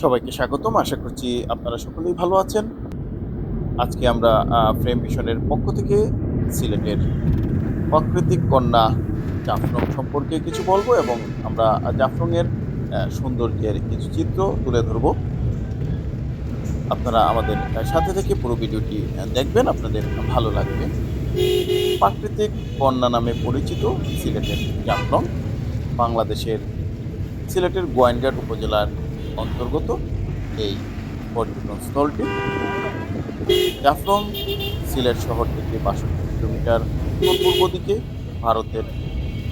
সবাইকে স্বাগতম। আশা করছি আপনারা সকলেই ভালো আছেন। আজকে আমরা ফ্রেম মিশনের পক্ষ থেকে সিলেটের প্রাকৃতিক কন্যা জাফরং সম্পর্কে কিছু বলব এবং আমরা জাফলংয়ের আহ, সৌন্দর্যের কিছু চিত্র তুলে ধরবো। আপনারা আমাদের সাথে থেকে পুরো ভিডিওটি দেখবেন আপনাদের ভালো লাগবে। প্রাকৃতিক কন্যা নামে পরিচিত সিলেটের জাফরং বাংলাদেশের সিলেটের গোয়াইনঘাট উপজেলার অন্তর্গত এই পর্যটন স্থলটি। সিলেট শহর থেকে বাষট্টি কিলোমিটার পূর্ব দিকে ভারতের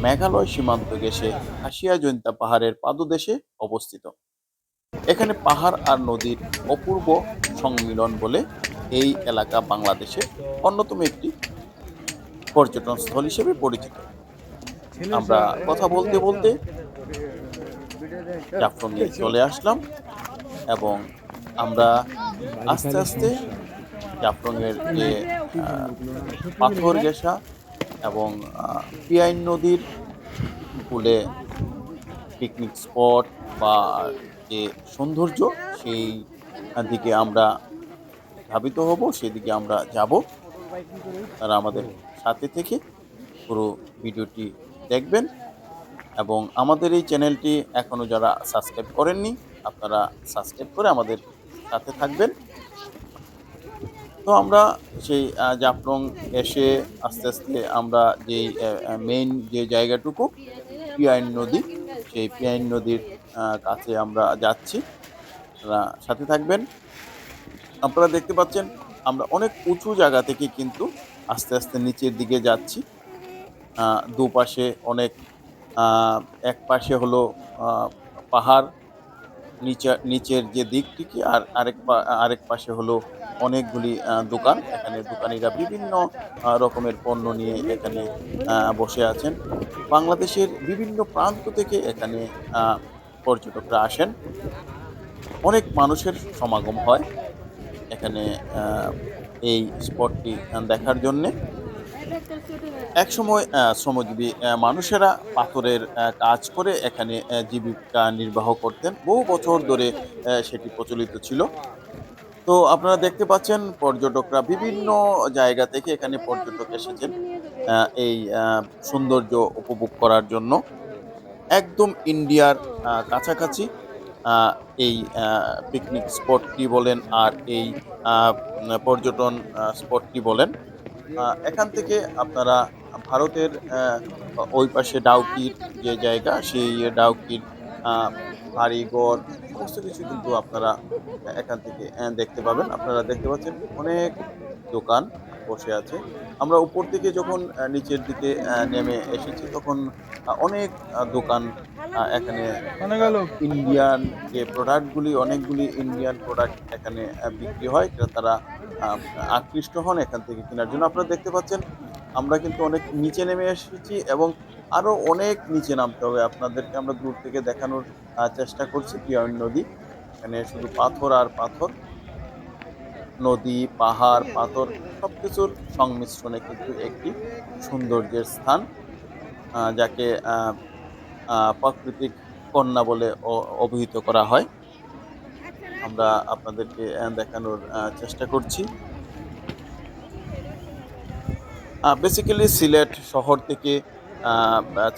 মেঘালয় সীমান্ত ঘেঁষে হাসিয়া জৈন্তা পাহাড়ের পাদদেশে অবস্থিত। এখানে পাহাড় আর নদীর অপূর্ব সংমিলন বলে এই এলাকা বাংলাদেশের অন্যতম একটি পর্যটন স্থল হিসেবে পরিচিত। আমরা কথা বলতে বলতে জাফলংয়ে চলে আসলাম এবং আমরা আস্তে আস্তে জাফলংয়ের যে পাথর গেসা এবং পিয়াইন নদীর কূলে পিকনিক স্পট বা যে সৌন্দর্য, সেই দিকে আমরা ধাবিত হব, সেদিকে আমরা যাব। তারা আমাদের সাথে থেকে পুরো ভিডিওটি দেখবেন। এবং আমাদের এই চ্যানেলটি এখনও যারা সাবস্ক্রাইব করেননি, আপনারা সাবস্ক্রাইব করে আমাদের সাথে থাকবেন। তো আমরা সেই জাফলং এসে আস্তে আস্তে আমরা যেই মেইন যে জায়গাটুকু, পিয়াইন নদী, সেই পিয়াইন নদীর কাছে আমরা যাচ্ছি। আপনারা সাথে থাকবেন। আপনারা দেখতে পাচ্ছেন, আমরা অনেক উঁচু জায়গা থেকে কিন্তু আস্তে আস্তে নিচের দিকে যাচ্ছি। দুপাশে অনেক এক পাশে হলো পাহাড়, নিচে, নিচের যে দিকটিকে, আর আরেক আরেক পাশে হলো অনেকগুলি দোকান। এখানে দোকানিরা বিভিন্ন রকমের পণ্য নিয়ে এখানে বসে আছেন। বাংলাদেশের বিভিন্ন প্রান্ত থেকে এখানে পর্যটকরা আসেন। অনেক মানুষের সমাগম হয় এখানে এই স্পটটি দেখার জন্যে। একসময় শ্রমজীবী মানুষেরা পাথরের কাজ করে এখানে জীবিকা নির্বাহ করতেন। বহু বছর ধরে সেটি প্রচলিত ছিল। তো আপনারা দেখতে পাচ্ছেন, পর্যটকরা বিভিন্ন জায়গা থেকে এখানে পর্যটক এসেছেন এই সৌন্দর্য উপভোগ করার জন্য। একদম ইন্ডিয়ার কাছাকাছি এই পিকনিক স্পটটি বলেন আর এই পর্যটন স্পটটি বলেন। এখান থেকে আপনারা ভারতের ওই পাশে ডাউকির যে জায়গা সেই ডাউকির আহ, বাড়িঘর সমস্ত কিছু কিন্তু আপনারা এখান থেকে দেখতে পাবেন। আপনারা দেখতে পাচ্ছেন অনেক দোকান বসে আছে। আমরা উপর থেকে যখন নিচের দিকে নেমে এসেছি তখন অনেক দোকান এখানে ইন্ডিয়ান যে প্রোডাক্টগুলি অনেকগুলি ইন্ডিয়ান প্রোডাক্ট এখানে বিক্রি হয় তারা আকৃষ্ট হন এখান থেকে কেনার জন্য। আপনারা দেখতে পাচ্ছেন, আমরা কিন্তু অনেক নিচে নেমে এসেছি এবং আরও অনেক নিচে নামতে হবে। আপনাদেরকে আমরা দূর থেকে দেখানোর চেষ্টা করছি পিয়ন নদী। এখানে শুধু পাথর আর পাথর। নদী, পাহাড়, পাথর সব কিছুর সংমিশ্রণে কিন্তু একটি সৌন্দর্যের স্থান যাকে প্রাকৃতিক কন্যা বলে অভিহিত করা হয়। আমরা আপনাদেরকে দেখানোর চেষ্টা করছি। বেসিক্যালি সিলেট শহর থেকে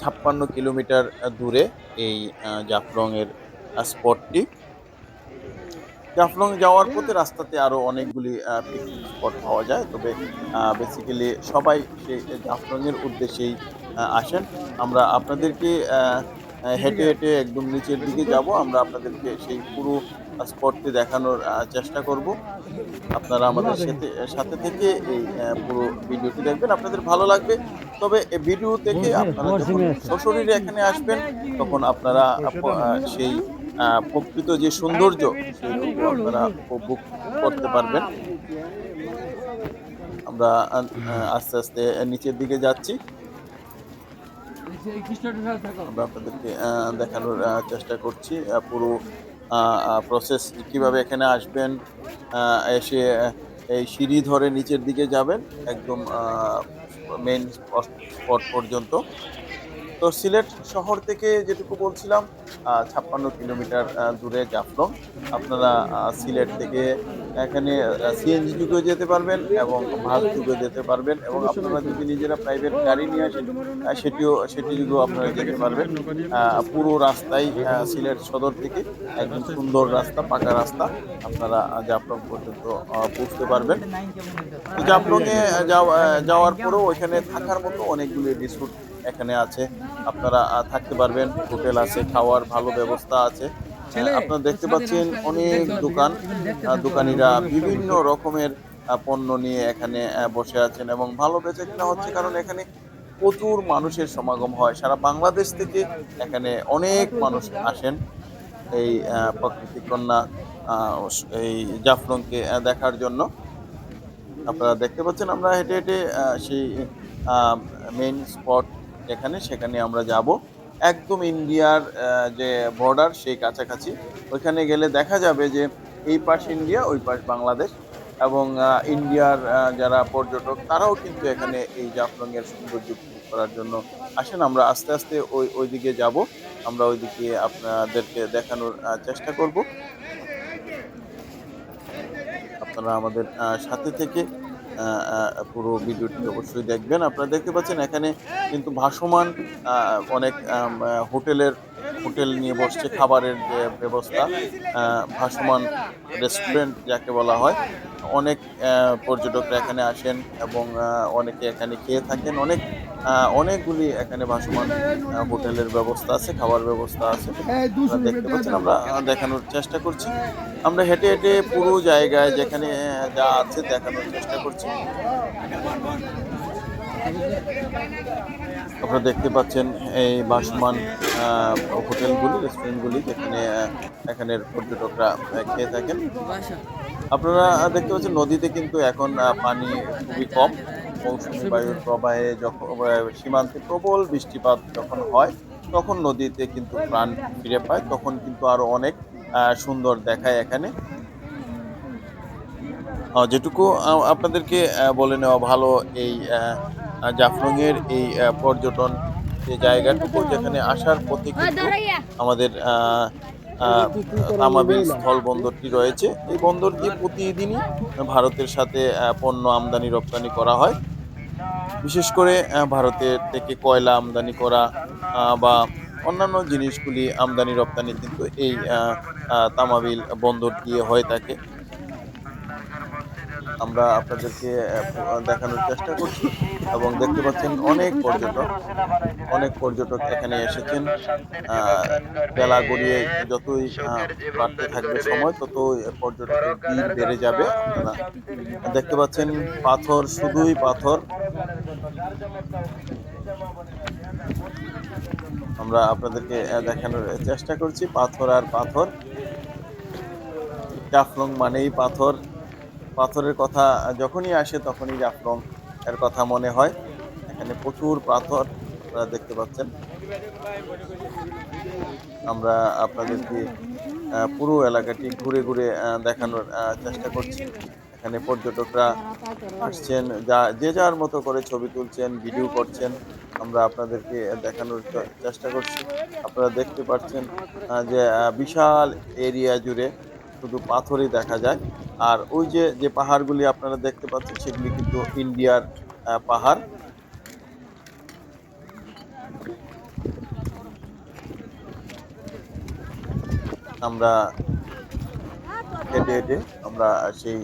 ছাপ্পান্ন কিলোমিটার দূরে এই জাফলংয়ের স্পটটি। জাফলং যাওয়ার পথে রাস্তাতে আরও অনেকগুলি পিকনিক স্পট পাওয়া যায়। তবে বেসিক্যালি সবাই সেই জাফলংয়ের উদ্দেশ্যেই আসেন। আমরা আপনাদেরকে হেঁটে হেঁটে একদম নিচের দিকে যাব। আমরা আপনাদেরকে সেই পুরো স্পটটি দেখানোর চেষ্টা করব। আপনারা আমাদের সাথে সাথে থেকে এই পুরো ভিডিওটি দেখবেন। আপনাদের ভালো লাগবে। তবে এই ভিডিও থেকে আপনারা যখন সশরীরে এখানে আসবেন তখন আপনারা আপ- সেই প্রকৃত যে সৌন্দর্য আপনারা উপভোগ করতে পারবেন। আমরা আস্তে আস্তে নিচের দিকে যাচ্ছি। আমরা আপনাদেরকে দেখানোর চেষ্টা করছি পুরো প্রসেস কীভাবে এখানে আসবেন এসে এই সিঁড়ি ধরে নিচের দিকে যাবেন, একদম মেন স্পট পর্যন্ত। তো সিলেট শহর থেকে যেটুকু বলছিলাম ছাপ্পান্ন কিলোমিটার দূরে জাফলং। আপনারা সিলেট থেকে এখানে সিএনজি যুগেও যেতে পারবেন এবং বাস যুগেও যেতে পারবেন এবং আপনারা যদি নিজেরা প্রাইভেট গাড়ি নিয়ে আসেন সেটিও সেটি যুগেও আপনারা যেতে পারবেন। পুরো রাস্তায় আহ, সিলেট সদর থেকে একদম সুন্দর রাস্তা পাকা রাস্তা। আপনারা জাফলং পর্যন্ত পৌঁছতে পারবেন। জাফলংয়ে যাওয়া- যাওয়ার পরেও ওইখানে থাকার মতো অনেকগুলি রিসোর্ট এখানে আছে। আপনারা থাকতে পারবেন। হোটেল আছে খাওয়ার ভালো ব্যবস্থা আছে। আপনারা দেখতে পাচ্ছেন অনেক দোকান। দোকানিরা বিভিন্ন রকমের পণ্য নিয়ে এখানে বসে আছেন এবং ভালো বেচে কিনা হচ্ছে কারণ এখানে প্রচুর মানুষের সমাগম হয়। সারা বাংলাদেশ থেকে এখানে অনেক মানুষ আসেন। এই আহ, প্রাকৃতিক কন্যা এই জাফরংকে দেখার জন্য। আপনারা দেখতে পাচ্ছেন আমরা হেঁটে হেঁটে সেই মেইন স্পট যেখানে সেখানে আমরা যাব। একদম ইন্ডিয়ার যে বর্ডার সেই কাছাকাছি। ওইখানে গেলে দেখা যাবে যে এই পাশ ইন্ডিয়া, ওই পাশ বাংলাদেশ এবং ইন্ডিয়ার যারা পর্যটক, তারাও কিন্তু এখানে এই জাফলংয়ের সৌন্দর্য করার জন্য আসেন। আমরা আস্তে আস্তে ওই, ওইদিকে যাব। আমরা ওইদিকে আপনাদেরকে দেখানোর চেষ্টা করব। আপনারা আমাদের সাথে থেকে পুরো ভিডিওটি অবশ্যই দেখবেন। আপনারা দেখতে পাচ্ছেন এখানে কিন্তু ভাসমান অনেক হোটেলের, হোটেল নিয়ে বসছে খাবারের যে ব্যবস্থা ভাসমান রেস্টুরেন্ট যাকে বলা হয়। অনেক পর্যটকরা এখানে আসেন এবং অনেকে এখানে খেয়ে থাকেন। অনেক অনেকগুলি এখানে ভাসমান হোটেলের ব্যবস্থা আছে, খাবার ব্যবস্থা আছে। দেখতে পাচ্ছেন, আমরা দেখানোর চেষ্টা করছি। আমরা হেঁটে হেঁটে পুরো জায়গায় যেখানে যা আছে দেখানোর চেষ্টা করছি। আপনারা দেখতে পাচ্ছেন এই বাসমান হোটেলগুলি, রেস্টুরেন্টগুলি যেখানে এখানের পর্যটকরা খেয়ে থাকেন। আপনারা দেখতে পাচ্ছেন, নদীতে কিন্তু এখন পানি খুবই কম। মৌসুমী বায়ুর প্রবাহে যখন সীমান্তে প্রবল বৃষ্টিপাত যখন হয় তখন নদীতে কিন্তু প্রাণ ফিরে পায়। তখন কিন্তু আরও অনেক সুন্দর দেখায় এখানে। যেটুকু আপনাদেরকে বলে নেওয়া ভালো এই জাফলং এর এই পর্যটন যে জায়গাটুকু যেখানে আসার পথে কিন্তু আমাদের তামাবিল স্থল বন্দরটি রয়েছে। এই বন্দর দিয়ে প্রতিদিনই ভারতের সাথে পণ্য আমদানি, রপ্তানি করা হয়। বিশেষ করে ভারতের থেকে কয়লা আমদানি করা বা অন্যান্য জিনিসগুলি আমদানি, রপ্তানি কিন্তু এই তামাবিল বন্দর দিয়ে হয়ে থাকে। আমরা আপনাদেরকে দেখানোর চেষ্টা করছি। এবং দেখতে পাচ্ছেন অনেক পর্যটক অনেক পর্যটক এখানে এসেছেন। বেলা গড়িয়ে যতই বাড়তে থাকবে সময়, ততই পর্যটকের ভিড় বেড়ে যাবে। দেখতে পাচ্ছেন পাথর, শুধুই পাথর। আমরা আপনাদেরকে দেখানোর চেষ্টা করছি, পাথর আর পাথর। জাফলং মানেই পাথর। পাথরের কথা যখনই আসে তখনই জাফলং এর কথা মনে হয়। এখানে প্রচুর পাথর আপনারা দেখতে পাচ্ছেন। আমরা আপনাদেরকে পুরো এলাকাটি ঘুরে ঘুরে দেখানোর চেষ্টা করছি। এখানে পর্যটকরা আসছেন, যা, যে যার মতো করে ছবি তুলছেন, ভিডিও করছেন। আমরা আপনাদেরকে দেখানোর চেষ্টা করছি। আপনারা দেখতে পাচ্ছেন যে বিশাল এরিয়া জুড়ে শুধু পাথরই দেখা যায়। আর ওই যে যে পাহাড়গুলি আপনারা দেখতে পাচ্ছেন, সেগুলি কিন্তু ইন্ডিয়ার পাহাড়। আমরা হেঁটে হেঁটে আমরা সেই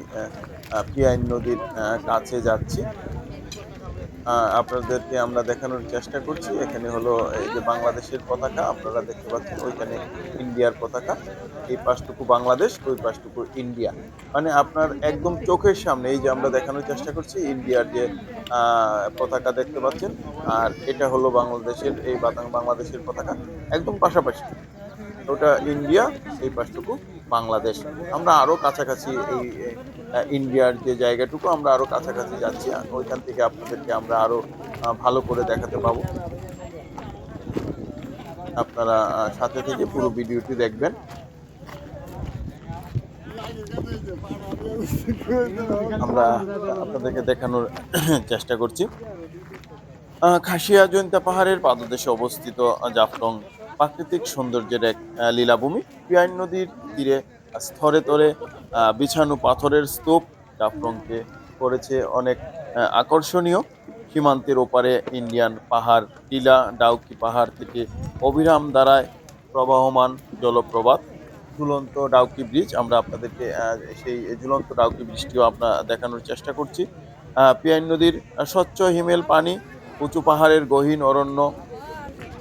পিয়াইন নদীর কাছে যাচ্ছি। আপনাদেরকে আমরা দেখানোর চেষ্টা করছি। এখানে হলো এই যে বাংলাদেশের পতাকা, আপনারা দেখতে পাচ্ছেন ওইখানে ইন্ডিয়ার পতাকা। এই পাশটুকু বাংলাদেশ, ওই পাশটুকু ইন্ডিয়া। মানে আপনার একদম চোখের সামনে, এই যে আমরা দেখানোর চেষ্টা করছি, ইন্ডিয়ার যে পতাকা দেখতে পাচ্ছেন, আর এটা হলো বাংলাদেশের, এই বাংলাদেশের পতাকা। একদম পাশাপাশি। ওটা ইন্ডিয়া, এই পাশটুকু বাংলাদেশ। আমরা আরও কাছাকাছি এই ইন্ডিয়ার যে জায়গাটুকু আমরা আরও কাছাকাছি যাচ্ছি ওইখান থেকে আপনাদেরকে আমরা আরও ভালো করে দেখাতে পাবো। আপনারা সাথে থেকে পুরো ভিডিওটি দেখবেন। আমরা আপনাদেরকে দেখানোর চেষ্টা করছি। খাসিয়া জৈন্তা পাহাড়ের পাদদেশে অবস্থিত জাফলং প্রাকৃতিক সৌন্দর্যের এক লীলাভূমি। পিয়াইন নদীর তীরে স্তরে তরে বিছানো পাথরের স্তূপ জাফলংকে করেছে অনেক আকর্ষণীয়। সীমান্তের ওপারে ইন্ডিয়ান পাহাড়, টিলা ডাউকি পাহাড় থেকে অবিরাম দ্বারায় প্রবাহমান জলপ্রপাত। ঝুলন্ত ডাউকি ব্রিজ, আমরা আপনাদেরকে সেই ঝুলন্ত ডাউকি ব্রিজটিও আপনার দেখানোর চেষ্টা করছি। পিয়াইন নদীর স্বচ্ছ হিমেল পানি, উঁচু পাহাড়ের গহীন অরণ্য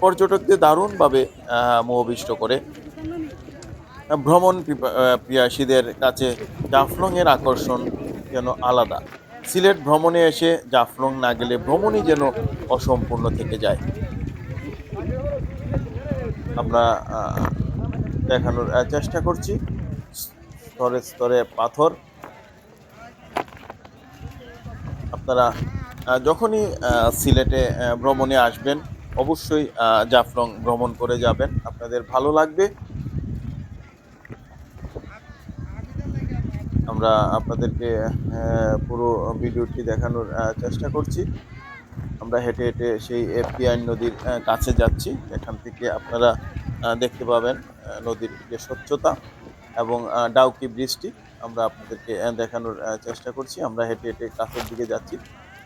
পর্যটকদের দারুণভাবে মোহবিষ্ট করে। ভ্রমণ পিয়াসীদের কাছে জাফলং এর আকর্ষণ যেন আলাদা। সিলেট ভ্রমণে এসে জাফলং না গেলে ভ্রমণই যেন অসম্পূর্ণ থেকে যায়। আমরা দেখানোর চেষ্টা করছি। স্তরে স্তরে পাথর। আপনারা যখনই সিলেটে ভ্রমণে আসবেন অবশ্যই জাফলং ভ্রমণ করে যাবেন। আপনাদের ভালো লাগবে। আমরা আপনাদেরকে পুরো ভিডিওটি দেখানোর চেষ্টা করছি। আমরা হেঁটে হেঁটে সেই পিআই নদীর কাছে যাচ্ছি। এখান থেকে আপনারা দেখতে পাবেন নদীর যে স্বচ্ছতা এবং ডাউকি বৃষ্টি। আমরা আপনাদেরকে দেখানোর চেষ্টা করছি। আমরা হেঁটে হেঁটে কাছের দিকে যাচ্ছি।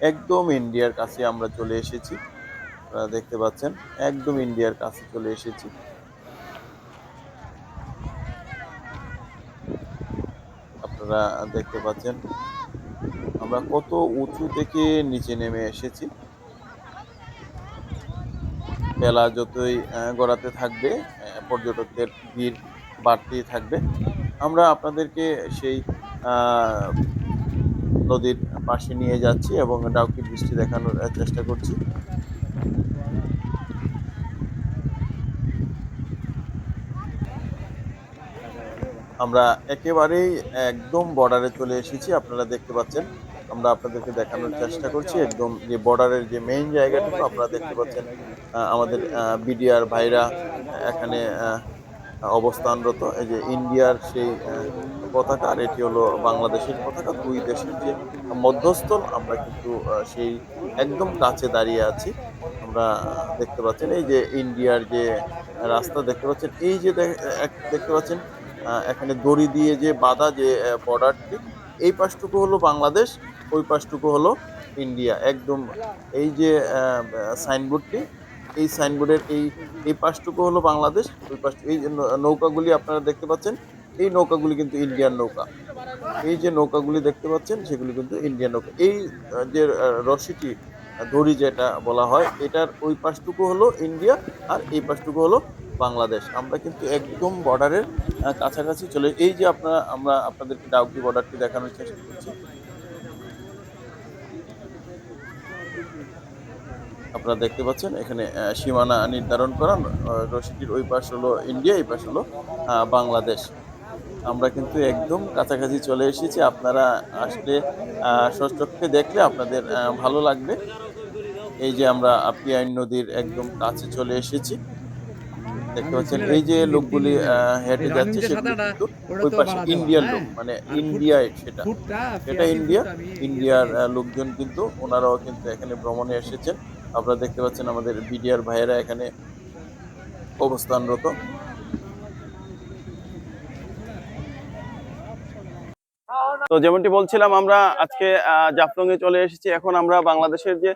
একদম ইন্ডিয়ার কাছে আমরা চলে এসেছি। আপনারা দেখতে পাচ্ছেন, একদম ইন্ডিয়ার কাছে চলে এসেছি। আপনারা দেখতে পাচ্ছেন, আমরা কত উঁচু থেকে নিচে নেমে এসেছি। বেলা যতই গড়াতে থাকবে পর্যটকদের ভিড় বাড়তেই থাকবে। আমরা আপনাদেরকে সেই নদীর পাশে নিয়ে যাচ্ছি এবং ডাউকি বৃষ্টি দেখানোর চেষ্টা করছি। আমরা একেবারেই একদম বর্ডারে চলে এসেছি, আপনারা দেখতে পাচ্ছেন। আমরা আপনাদেরকে দেখানোর চেষ্টা করছি, একদম যে বর্ডারের যে মেইন জায়গাটুকু আপনারা দেখতে পাচ্ছেন আমাদের বিডিআর ভাইরা এখানে অবস্থানরত। এই যে ইন্ডিয়ার সেই পতাকা, আর এটি হলো বাংলাদেশের পতাকা। দুই দেশের যে মধ্যস্থল, আমরা কিন্তু সেই একদম কাছে দাঁড়িয়ে আছি। আমরা দেখতে পাচ্ছেন, এই যে ইন্ডিয়ার যে রাস্তা, দেখতে পাচ্ছেন, এই যে দেখতে পাচ্ছেন এখানে দড়ি দিয়ে যে বাঁধা যে বর্ডারটি, এই পাশটুকু হলো বাংলাদেশ, ওই পাশটুকু হলো ইন্ডিয়া। একদম এই যে সাইনবোর্ডটি, এই সাইনবোর্ডের এই এই পাশটুকু হলো বাংলাদেশ, ওই পাশ, এই নৌকাগুলি আপনারা দেখতে পাচ্ছেন, এই নৌকাগুলি কিন্তু ইন্ডিয়ান নৌকা। এই যে নৌকাগুলি দেখতে পাচ্ছেন, সেগুলি কিন্তু ইন্ডিয়ান নৌকা। এই যে রশিটি দড়ি যেটা বলা হয়, এটার ওই পাশটুকু হলো ইন্ডিয়া আর এই পাশটুকু হলো বাংলাদেশ। আমরা কিন্তু একদম বর্ডারের কাছাকাছি চলে এই যে আপনারা, আমরা আপনাদেরকে ডাউকি বর্ডারটি দেখানোর চেষ্টা করছি। আপনারা দেখতে পাচ্ছেন, এখানে সীমানা নির্ধারণ করা রশিটির ওই পাশ হলো ইন্ডিয়া, এই পাশ হলো বাংলাদেশ। আমরা কিন্তু একদম কাছাকাছি চলে এসেছি। আপনারা আসলে সচক্ষে দেখলে আপনাদের ভালো লাগবে। এই যে আমরা পিয়াইন নদীর একদম কাছে চলে এসেছি। দেখতে পাচ্ছেন এই যে লোকগুলি হেঁটে যাচ্ছে কিন্তু ওই পাশে ইন্ডিয়ার লোক মানে ইন্ডিয়ায় সেটা। এটা ইন্ডিয়া ইন্ডিয়ার লোকজন কিন্তু ওনারাও কিন্তু এখানে ভ্রমণে এসেছেন। আপনারা দেখতে পাচ্ছেন আমাদের বিডিআর ভাইয়েরা এখানে অবস্থানরত। তো যেমনটি বলছিলাম, আমরা আজকে জাফলং এ চলে এসেছি। এখন আমরা বাংলাদেশের যে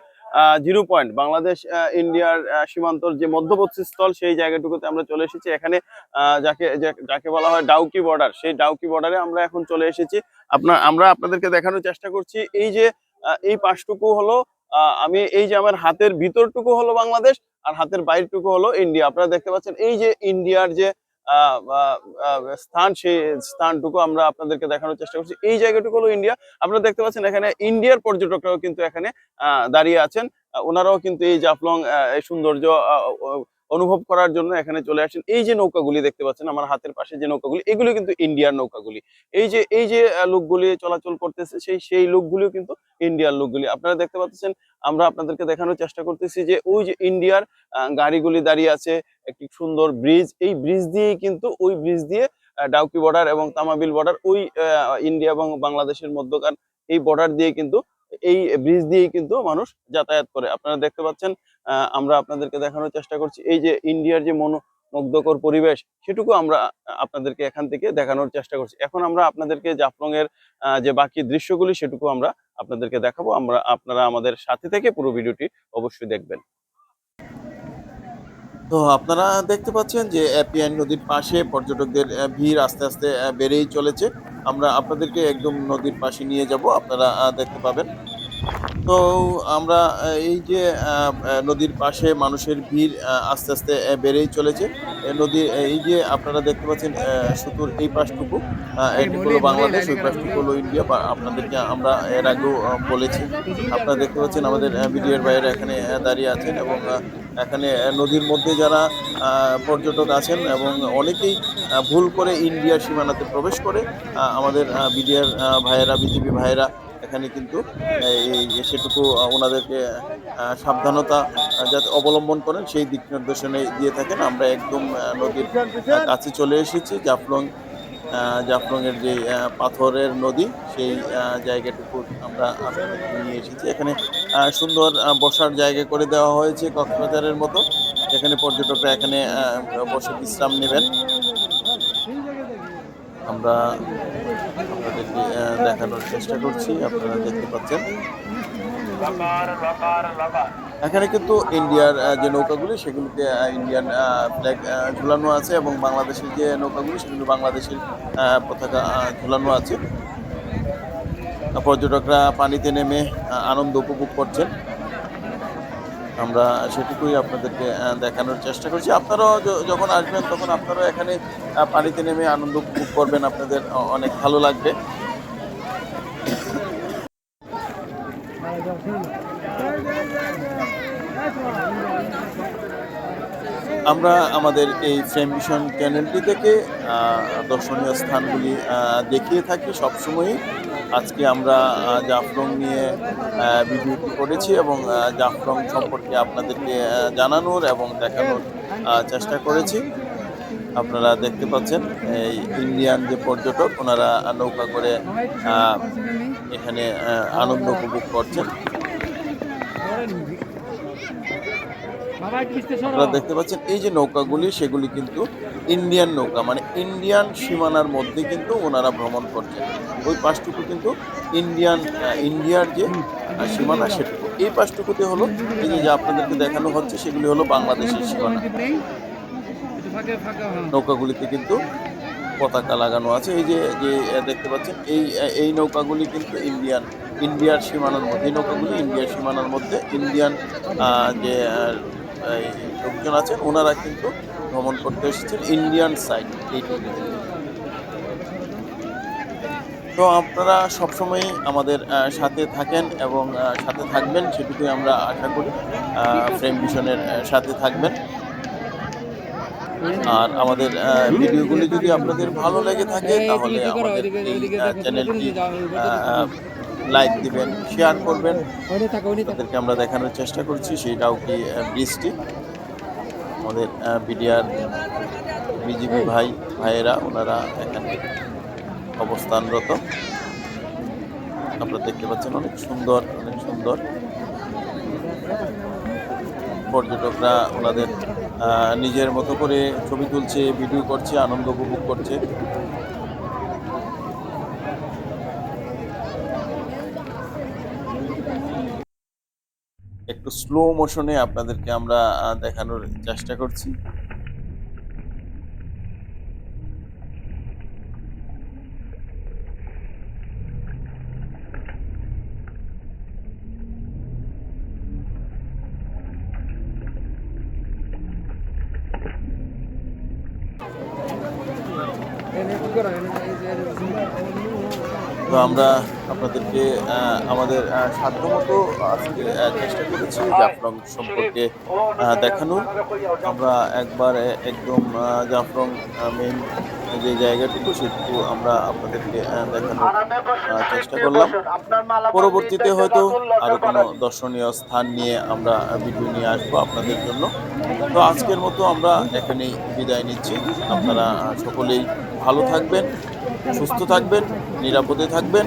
জিরো পয়েন্ট, বাংলাদেশ ইন্ডিয়ার সীমান্তর যে মধ্যবর্তী স্থল, সেই জায়গাটুকুতে আমরা চলে এসেছি। এখানে যাকে যাকে বলা হয় ডাউকি বর্ডার, সেই ডাউকি বর্ডারে আমরা এখন চলে এসেছি। আপনার, আমরা আপনাদেরকে দেখানোর চেষ্টা করছি, এই যে এই পাশটুকু হলো আমি এই যে আমার হাতের ভিতরটুকু হলো বাংলাদেশ, আর হাতের বাইরটুকু হলো ইন্ডিয়া। আপনারা দেখতে পাচ্ছেন, এই যে ইন্ডিয়ার যে স্থান সেই স্থানটুকু আমরা আপনাদেরকে দেখানোর চেষ্টা করছি। এই জায়গাটুকু হলো ইন্ডিয়া। আপনারা দেখতে পাচ্ছেন এখানে ইন্ডিয়ার পর্যটকরাও কিন্তু এখানে দাঁড়িয়ে আছেন। ওনারাও কিন্তু এই জাফলং সৌন্দর্য অনুভব করার জন্য এখানে চলে আসেন। এই যে নৌকাগুলি দেখতে পাচ্ছেন, আমার হাতের পাশে যে নৌকাগুলি, এগুলো কিন্তু ইন্ডিয়ার নৌকাগুলি। এই যে এই যে লোকগুলি চলাচল করতেছে, সেই সেই লোকগুলিও কিন্তু ইন্ডিয়ার লোকগুলি। আপনারা দেখতে পাচ্ছেন, আমরা আপনাদেরকে দেখানোর চেষ্টা করতেছি যে ওই যে ইন্ডিয়ার গাড়িগুলি দাঁড়িয়ে আছে, একটি সুন্দর ব্রিজ এই ব্রিজ দিয়েই কিন্তু, ওই ব্রিজ দিয়ে ডাউকি বর্ডার এবং তামাবিল বর্ডার ওই ইন্ডিয়া এবং বাংলাদেশের মধ্যকার এই বর্ডার দিয়ে কিন্তু এই ব্রিজ দিয়েই কিন্তু মানুষ যাতায়াত করে। আপনারা দেখতে পাচ্ছেন আমরা আপনাদেরকে দেখানোর চেষ্টা করছি। এই যে ইন্ডিয়ার যে মনোমুগ্ধকর পরিবেশ, সেটুকু আমরা আপনাদেরকে এখান থেকে দেখানোর চেষ্টা করছি। এখন আমরা আপনাদেরকে জাফলং এর যে বাকি দৃশ্যগুলি, সেটুকু আমরা আপনাদেরকে দেখাবো। আমরা, আপনারা আমাদের সাথে থেকে পুরো ভিডিওটি অবশ্যই দেখবেন। তো আপনারা দেখতে পাচ্ছেন যে পিয়ান নদীর পাশে পর্যটকদের ভিড় আস্তে আস্তে বেড়েই চলেছে। আমরা আপনাদেরকে একদম নদীর পাশে নিয়ে যাব, আপনারা দেখতে পাবেন। তো আমরা এই যে নদীর পাশে মানুষের ভিড় আস্তে আস্তে বেড়েই চলেছে। এই নদী এই যে আপনারা দেখতে পাচ্ছেন সুতুর এই পাশটুকু এটি হলো বাংলাদেশ ওই পাশটুকু হলো ইন্ডিয়া বা আপনাদেরকে আমরা এর আগেও বলেছি। আপনারা দেখতে পাচ্ছেন আমাদের ভিডিওর বাইরে এখানে দাঁড়িয়ে আছেন এবং এখানে নদীর মধ্যে যারা পর্যটক আছেন এবং অনেকেই ভুল করে ইন্ডিয়া সীমানাতে প্রবেশ করে আমাদের বিডিআর ভাইয়েরা বিজেপি ভাইয়েরা এখানে কিন্তু, এই সেটুকু ওনাদেরকে সাবধানতা যাতে অবলম্বন করেন, সেই দিক নির্দেশনে দিয়ে থাকেন। আমরা একদম নদীর কাছে চলে এসেছি। জাফলং জাফলংয়ের যে পাথরের নদী, সেই জায়গাটুকু আমরা নিয়ে এসেছি। এখানে সুন্দর বসার জায়গা করে দেওয়া হয়েছে কক্সবাজারের মতো। যেখানে পর্যটকরা এখানে বসে বিশ্রাম নেবেন। আমরা আপনাদেরকে দেখানোর চেষ্টা করছি, আপনারা দেখতে পাচ্ছেন। এখানে কিন্তু ইন্ডিয়ার যে নৌকাগুলি, সেগুলিতে ইন্ডিয়ান ফ্ল্যাগ ঝুলানো আছে এবং বাংলাদেশের যে নৌকাগুলি, সেগুলি বাংলাদেশের পতাকা ঝুলানো আছে। পর্যটকরা পানিতে নেমে আনন্দ উপভোগ করছেন। আমরা সেটুকুই আপনাদেরকে দেখানোর চেষ্টা করছি। আপনারাও যখন আসবেন, তখন আপনারাও এখানে পানিতে নেমে আনন্দ উপভোগ করবেন। আপনাদের অনেক ভালো লাগবে। আমরা আমাদের এই ফ্রেম মিশন চ্যানেলটি থেকে দর্শনীয় স্থানগুলি দেখিয়ে থাকি সবসময়ই। আজকে আমরা জাফরং নিয়ে ভিডিওটি করেছি এবং জাফরং সম্পর্কে আপনাদেরকে জানানোর এবং দেখানোর চেষ্টা করেছি। আপনারা দেখতে পাচ্ছেন, এই ইন্ডিয়ান যে পর্যটক, ওনারা নৌকা করে এখানে আনন্দ উপভোগ করছেন। আপনারা দেখতে পাচ্ছেন, এই যে নৌকাগুলি, সেগুলি কিন্তু ইন্ডিয়ান নৌকা মানে ইন্ডিয়ান সীমানার মধ্যে কিন্তু ওনারা ভ্রমণ করছেন। ওই পাশটুকু কিন্তু ইন্ডিয়ান ইন্ডিয়ার যে সীমানা, সেটুকু। এই পাশটুকুতে হলো, এই যে আপনাদেরকে দেখানো হচ্ছে, সেগুলি হলো বাংলাদেশের সীমানা। নৌকাগুলিতে কিন্তু পতাকা লাগানো আছে। এই যে যে, দেখতে পাচ্ছেন, এই এই নৌকাগুলি কিন্তু ইন্ডিয়ান ইন্ডিয়ার সীমানার মধ্যে, এই নৌকাগুলি ইন্ডিয়ার সীমানার মধ্যে ইন্ডিয়ান যে লোকজন আছেন ওনারা কিন্তু ভ্রমণ করতে এসেছেন ইন্ডিয়ান সাইড এই তো আপনারা সবসময় আমাদের সাথে থাকেন এবং সাথে থাকবেন সেটুকুই আমরা আশা করি। ফ্রেম ভিশনের আহ, সাথে থাকবেন। আর আমাদের ভিডিওগুলি যদি আপনাদের ভালো লেগে থাকে তাহলে আমাদের এই চ্যানেলটি লাইক দিবেন শেয়ার করবেন। তাদেরকে আমরা দেখানোর চেষ্টা করছি সেই ডাউকি আহ, ব্রিজটি আমাদের বিডিআর বিজিবি ভাই ভাইয়েরা ওনারা এখানে অবস্থানরত। আপনারা দেখতে পাচ্ছেন অনেক সুন্দর অনেক সুন্দর। পর্যটকরা ওনাদের নিজের মতো করে ছবি তুলছে ভিডিও করছে আনন্দ উপভোগ করছে। একটু স্লো মোশনে আপনাদেরকে আমরা দেখানোর চেষ্টা করছি। তো আমরা আপনাদেরকে আমাদের সাধ্যমতো আজকে চেষ্টা করেছি জাফলং সম্পর্কে দেখানো। আমরা একবার একদম আহ, জাফলং মেইন যে জায়গাটুকু সেটুকু আমরা আপনাদেরকে দেখানোর চেষ্টা করলাম। পরবর্তীতে হয়তো আরও কোনো দর্শনীয় স্থান নিয়ে আমরা ভিডিও নিয়ে আসব আপনাদের জন্য। তো আজকের মতো আমরা এখানেই বিদায় নিচ্ছি। আপনারা সকলেই ভালো থাকবেন সুস্থ থাকবেন নিরাপদে থাকবেন।